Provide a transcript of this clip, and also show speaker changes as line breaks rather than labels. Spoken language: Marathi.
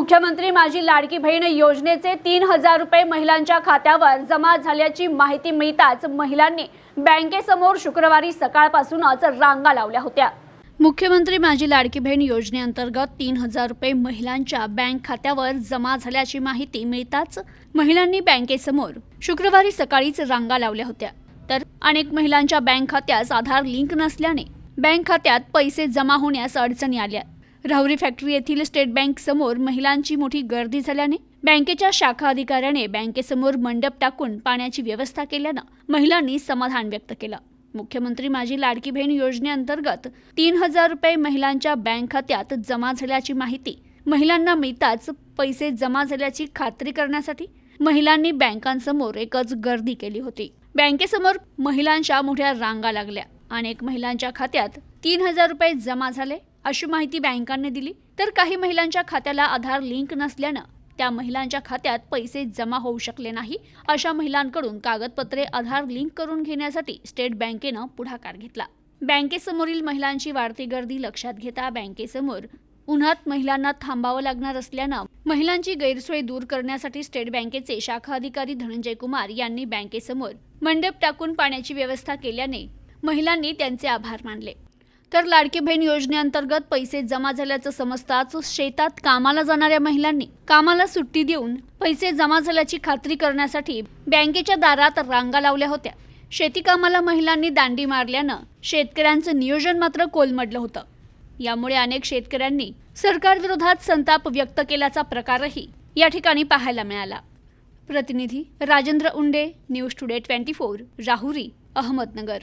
मुख्यमंत्री माझी लाडकी बहीण योजनेचे तीन हजार रुपये महिलांच्या खात्यावर जमा झाल्याची माहिती मिळताच महिलांनी बँकेसमोर शुक्रवारी सकाळपासूनच रांगा लावल्या होत्या. मुख्यमंत्री माझी लाडकी बहीण योजनेअंतर्गत तीन हजार रुपये महिलांच्या बँक खात्यावर जमा झाल्याची माहिती मिळताच महिलांनी बँकेसमोर शुक्रवारी सकाळीच रांगा लावल्या होत्या. तर अनेक महिलांच्या बँक खात्यास आधार लिंक नसल्याने बँक खात्यात पैसे जमा होण्यास अडचणी आल्या. राहुरी फॅक्टरी येथील स्टेट बँक समोर महिलांची मोठी गर्दी झाल्याने बँकेच्या शाखा अधिकाऱ्याने बँकेसमोर मंडप टाकून पाण्याची व्यवस्था केल्यानं महिलांनी समाधान व्यक्त केलं. मुख्यमंत्री माझी लाडकी बहीण योजनेअंतर्गत तीन हजार रुपये महिलांच्या बँक खात्यात जमा झाल्याची माहिती महिलांना मिळताच पैसे जमा झाल्याची खात्री करण्यासाठी महिलांनी बँकांसमोर एकच गर्दी केली होती. बँकेसमोर महिलांच्या मोठ्या रांगा लागल्या. अनेक महिलांच्या खात्यात तीन हजार रुपये जमा झाले. अशी माहिती बँकांनी दिली. तर काही महिलांच्या खात्याला आधार लिंक नसल्यानं त्या महिलांच्या खात्यात पैसे जमा होऊ शकले नाही. अशा महिलांकडून कागदपत्रे आधार लिंक करून घेण्यासाठी स्टेट बँकेनं पुढाकार घेतला. बँकेसमोरील महिलांची वाढती गर्दी लक्षात घेता बँकेसमोर उन्हात महिलांना थांबावं लागणार असल्यानं महिलांची गैरसोय दूर करण्यासाठी स्टेट बँकेचे शाखा अधिकारी धनंजय कुमार यांनी बँकेसमोर मंडप टाकून पाण्याची व्यवस्था केल्याने महिलांनी त्यांचे आभार मानले. तर लाडकी बहीण योजनेअंतर्गत पैसे जमा झाल्याचं समजताच शेतात कामाला जाणाऱ्या महिलांनी कामाला सुट्टी देऊन पैसे जमा झाल्याची खात्री करण्यासाठी बँकेच्या दारात रांगा लावल्या होत्या. शेती कामाला महिलांनी दांडी मारल्यानं शेतकऱ्यांचं नियोजन मात्र कोलमडलं होतं. यामुळे अनेक शेतकऱ्यांनी सरकारविरोधात संताप व्यक्त केल्याचा प्रकारही या ठिकाणी पाहायला मिळाला. प्रतिनिधी Rajendra Unde news today twenty four Rahuri Ahmednagar.